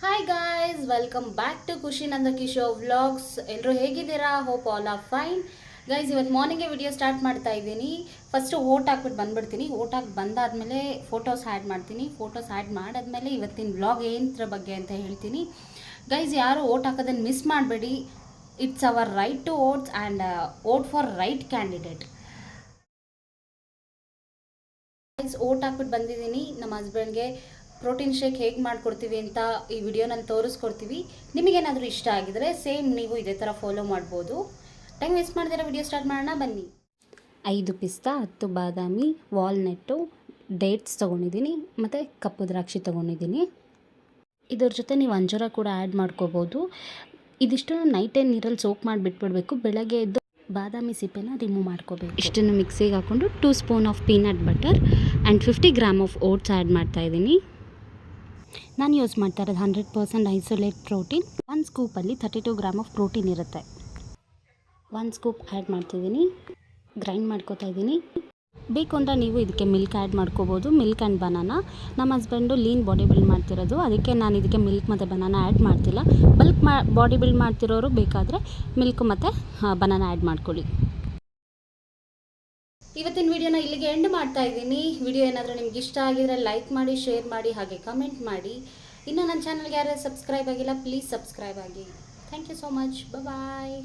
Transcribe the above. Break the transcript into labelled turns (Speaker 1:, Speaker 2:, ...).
Speaker 1: Hi guys welcome back to Khushi Nanda Kishore vlogs ಎಲ್ಲರೂ ಹೇಗಿದ್ದೀರಾ? Hope all are fine guys ಇವತ್ತು ಮಾರ್ನಿಂಗೇ video start ಮಾಡ್ತಾ ಇದ್ದೀನಿ. ಫಸ್ಟು ಓಟ್ ಹಾಕ್ಬಿಟ್ಟು ಬಂದ್ಬಿಡ್ತೀನಿ. ಓಟ್ ಹಾಕಿ ಬಂದಾದಮೇಲೆ ಫೋಟೋಸ್ ಆ್ಯಡ್ ಮಾಡ್ತೀನಿ. ಫೋಟೋಸ್ ಆ್ಯಡ್ ಮಾಡಾದ್ಮೇಲೆ ಇವತ್ತಿನ ವ್ಲಾಗ್ ಏನತ್ರ ಬಗ್ಗೆ ಅಂತ ಹೇಳ್ತೀನಿ. ಗೈಸ್ ಯಾರು ಓಟ್ ಹಾಕೋದನ್ನು ಮಿಸ್ ಮಾಡಬೇಡಿ. It's our right to votes and vote for right candidate guys vote ಹಾಕ್ಬಿಟ್ಟು ಬಂದಿದ್ದೀನಿ. ನಮ್ಮ ಹಸ್ಬೆಂಡ್ಗೆ ಪ್ರೋಟೀನ್ ಶೇಕ್ ಹೇಗೆ ಮಾಡಿಕೊಡ್ತೀವಿ ಅಂತ ಈ ವಿಡಿಯೋನಲ್ಲಿ ತೋರಿಸ್ಕೊಡ್ತೀವಿ. ನಿಮಗೇನಾದರೂ ಇಷ್ಟ ಆಗಿದ್ರೆ ಸೇಮ್ ನೀವು ಇದೇ ಥರ ಫಾಲೋ ಮಾಡ್ಬೋದು. ಟೈಮ್ ವೇಸ್ಟ್ ಮಾಡಿದ್ರೆ ವಿಡಿಯೋ ಸ್ಟಾರ್ಟ್ ಮಾಡೋಣ, ಬನ್ನಿ. ಐದು ಪಿಸ್ತಾ, ಹತ್ತು ಬಾದಾಮಿ ವಾಲ್ನೆಟ್ಟು ಡೇಟ್ಸ್ ತೊಗೊಂಡಿದ್ದೀನಿ, ಮತ್ತು ಕಪ್ಪು ದ್ರಾಕ್ಷಿ ತೊಗೊಂಡಿದ್ದೀನಿ. ಇದ್ರ ಜೊತೆ ನೀವು ಅಂಜೂರ ಕೂಡ ಆ್ಯಡ್ ಮಾಡ್ಕೋಬೋದು. ಇದಿಷ್ಟು ನೈಟೇ ನೀರಲ್ಲಿ ಸೋಕ್ ಮಾಡಿಬಿಟ್ಬಿಡ್ಬೇಕು. ಬೆಳಗ್ಗೆ ಎದ್ದು ಬಾದಾಮಿ ಸಿಪ್ಪೆನ ರಿಮೂವ್ ಮಾಡ್ಕೋಬೇಕು. ಇಷ್ಟನ್ನು ಮಿಕ್ಸಿಗೆ ಹಾಕ್ಕೊಂಡು two spoon of peanut butter and fifty gram of oats add ಮಾಡ್ತಾ ಇದ್ದೀನಿ. ನಾನು ಯೂಸ್ ಮಾಡ್ತಾ ಇರೋದು hundred percent isolate protein. One ಸ್ಕೂಪಲ್ಲಿ thirty two gram of protein ಇರುತ್ತೆ. ಒನ್ ಸ್ಕೂಪ್ ಆ್ಯಡ್ ಮಾಡ್ತಿದ್ದೀನಿ. ಗ್ರೈಂಡ್ ಮಾಡ್ಕೋತಾ ಇದ್ದೀನಿ. ಬೇಕು ಅಂದರೆ ನೀವು ಇದಕ್ಕೆ ಮಿಲ್ಕ್ ಆ್ಯಡ್ ಮಾಡ್ಕೋಬೋದು. ಮಿಲ್ಕ್ ಆ್ಯಂಡ್ ಬನಾನಾ ನಮ್ಮ ಹಸ್ಬೆಂಡು ಲೀನ್ ಬಾಡಿ ಬಿಲ್ಡ್ ಮಾಡ್ತಿರೋದು. ಅದಕ್ಕೆ ನಾನು ಇದಕ್ಕೆ ಮಿಲ್ಕ್ ಮತ್ತು ಬನಾನ ಆ್ಯಡ್ ಮಾಡ್ತಿಲ್ಲ. ಬಲ್ಕ್ ಮಾ ಬಾಡಿ ಬಿಲ್ಡ್ ಮಾಡ್ತಿರೋರು ಬೇಕಾದರೆ ಮಿಲ್ಕ್ ಮತ್ತು ಬನಾನ ಆ್ಯಡ್ ಮಾಡ್ಕೊಳ್ಳಿ. ಇವತ್ತಿನ ವಿಡಿಯೋನ ಇಲ್ಲಿಗೆ ಎಂಡ್ ಮಾಡ್ತಾ ಇದ್ದೀನಿ. ವಿಡಿಯೋ ಏನಾದರೂ ನಿಮ್ಗೆ ಇಷ್ಟ ಆಗಿದ್ರೆ ಲೈಕ್ ಮಾಡಿ ಶೇರ್ ಮಾಡಿ, ಹಾಗೆ ಕಮೆಂಟ್ ಮಾಡಿ. ಇನ್ನು ನನ್ನ ಚಾನಲ್ಗೆ ಯಾರು ಸಬ್ಸ್ಕ್ರೈಬ್ ಆಗಿಲ್ಲ ಪ್ಲೀಸ್ ಸಬ್ಸ್ಕ್ರೈಬ್ ಆಗಿ. Thank you so much bye